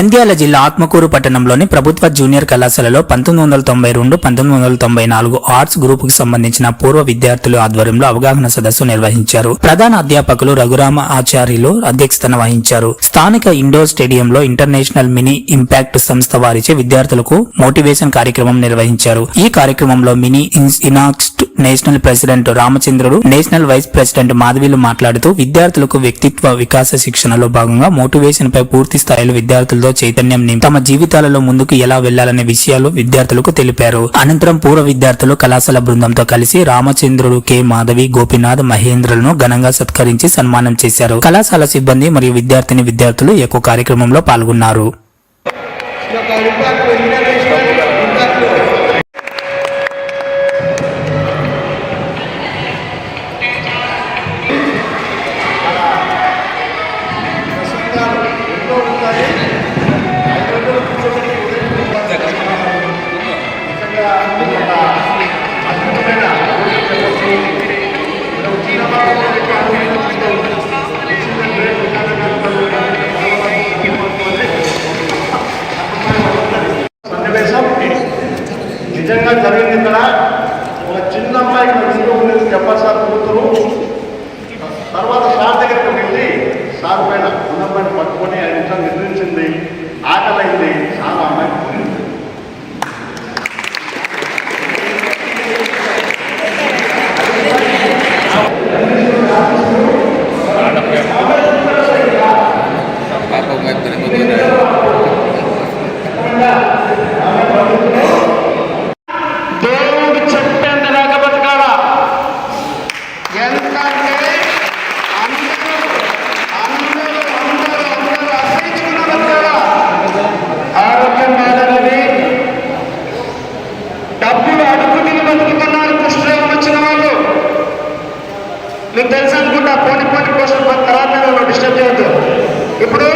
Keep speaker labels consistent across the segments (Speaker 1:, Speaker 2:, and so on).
Speaker 1: నంద్యాల జిల్లా ఆత్మకూరు పట్టణంలోని ప్రభుత్వ జూనియర్ కళాశాలలో పంతొమ్మిది వందల తొంభై రెండు పంతొమ్మిది వందల తొంభై నాలుగు ఆర్ట్స్ గ్రూప్కు సంబంధించిన పూర్వ విద్యార్థుల ఆధ్వర్యంలో అవగాహన సదస్సు నిర్వహించారు. ప్రధాన అధ్యాపకులు రఘురామ ఆచార్యులు అధ్యక్షతన వహించారు. స్థానిక ఇండోర్ స్టేడియంలో ఇంటర్నేషనల్ మినీ ఇంపాక్ట్ సంస్థ వారిచే విద్యార్థులకు మోటివేషన్ కార్యక్రమం నిర్వహించారు. ఈ కార్యక్రమంలో mini ఇనాక్స్ట్ national president Ramachandrudu national vice president మాధవీలు మాట్లాడుతూ విద్యార్థులకు వ్యక్తిత్వ వికాస శిక్షణలో భాగంగా మోటివేషన్ పై పూర్తి స్థాయిలో విద్యార్థులతో చైతన్యం నింపి తమ జీవితాలలో ముందుకు ఎలా వెళ్ళాలనే విషయాలు విద్యార్థులకు తెలిపారు. అనంతరం పూర్వ విద్యార్థులు కళాశాల బృందంతో కలిసి రామచంద్రుడు కె. మాధవి గోపినాథ్ మహేంద్రులను ఘనంగా సత్కరించి సన్మానం చేశారు. కళాశాల సిబ్బంది మరియు విద్యార్థిని విద్యార్థులు ఎక్కువ కార్యక్రమంలో పాల్గొన్నారు.
Speaker 2: మీకు తెలుసు అనుకుంటా పోని పోని కోసం తర్వాత డిస్టర్బ్ చేయొద్దు. ఇప్పుడు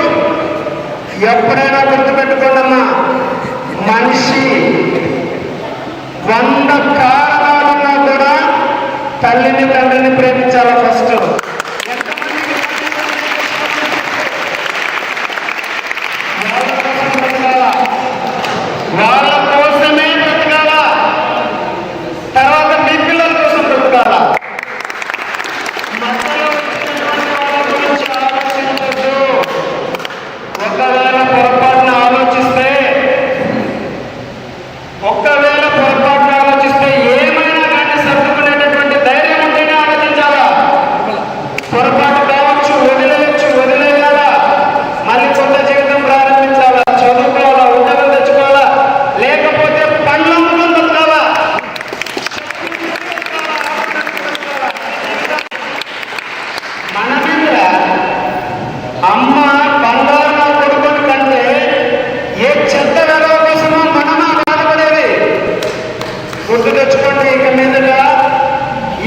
Speaker 2: ఎప్పుడైనా గుర్తుపెట్టుకోండమ్మా మనిషి వంద కారణాలున్నా కూడా తల్లిని తండ్రిని ప్రేమించాలా ఫస్ట్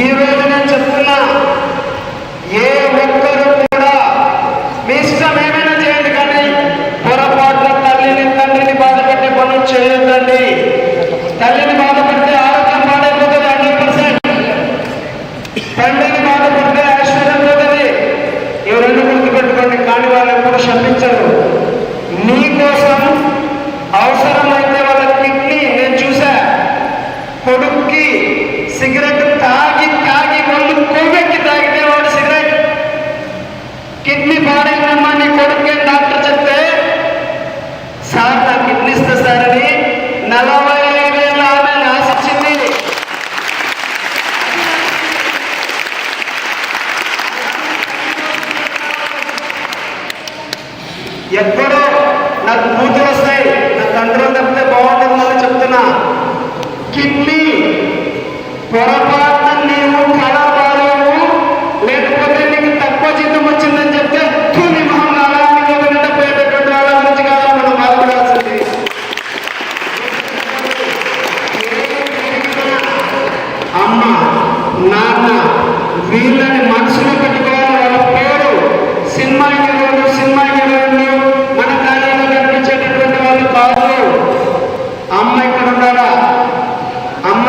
Speaker 2: ఈ నాకు కూతురు వస్తాయి. నా తండ్రులు తప్పితే బాగుంటుందని చెప్తున్నా. కిడ్నీ పొరపాటున నీవు కళ బాలేవు లేకపోతే నీకు తక్కువ జీతం వచ్చిందని చెప్తే తూ నీ మొహం కాలానికి పోయేటటువంటి వాళ్ళ గురించి కాదు మనం బాధపడాల్సింది అమ్మ నాన్న వీళ్ళని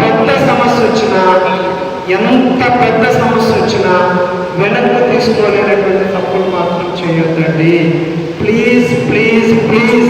Speaker 2: పెద్ద సమస్య వచ్చినా ఎంత పెద్ద సమస్య వచ్చినా వెనక్కి తీసుకోలేనటువంటి తప్పులు మాత్రం చేయొద్దండి. Please please please